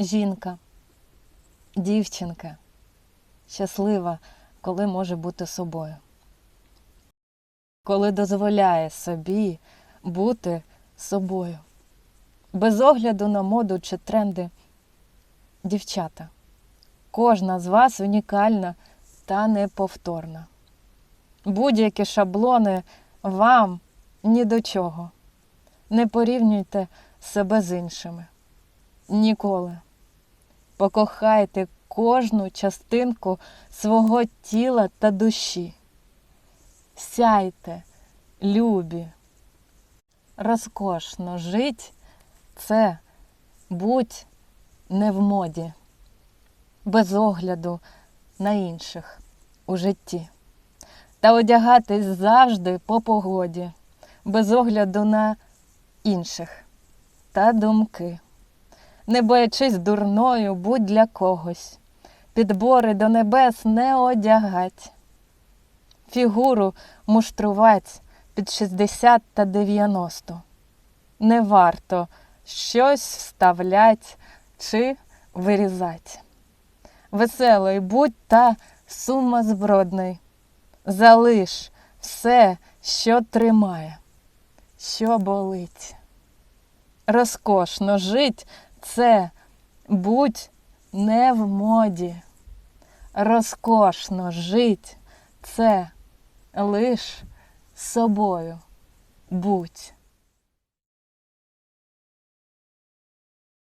жінка, дівчинка, щаслива, коли може бути собою, коли дозволяє собі бути собою, без огляду на моду чи тренди. Дівчата, кожна з вас унікальна та неповторна. Будь-які шаблони вам ні до чого. Не порівнюйте себе з іншими. Ніколи. Покохайте кожну частинку свого тіла та душі. Сяйте, любі. Розкошно жить це будь не в моді, без огляду на інших у житті. Та одягатись завжди по погоді, без огляду на інших та думки. Не боячись дурною, будь для когось, підбори до небес не одягать, фігуру муштрувать під 60 та 90. Не варто щось вставлять чи вирізать. Веселий будь та сумасбродний. Залиш все, що тримає, що болить. Розкошно жить це будь не в моді. Розкошно жить це лиш собою будь.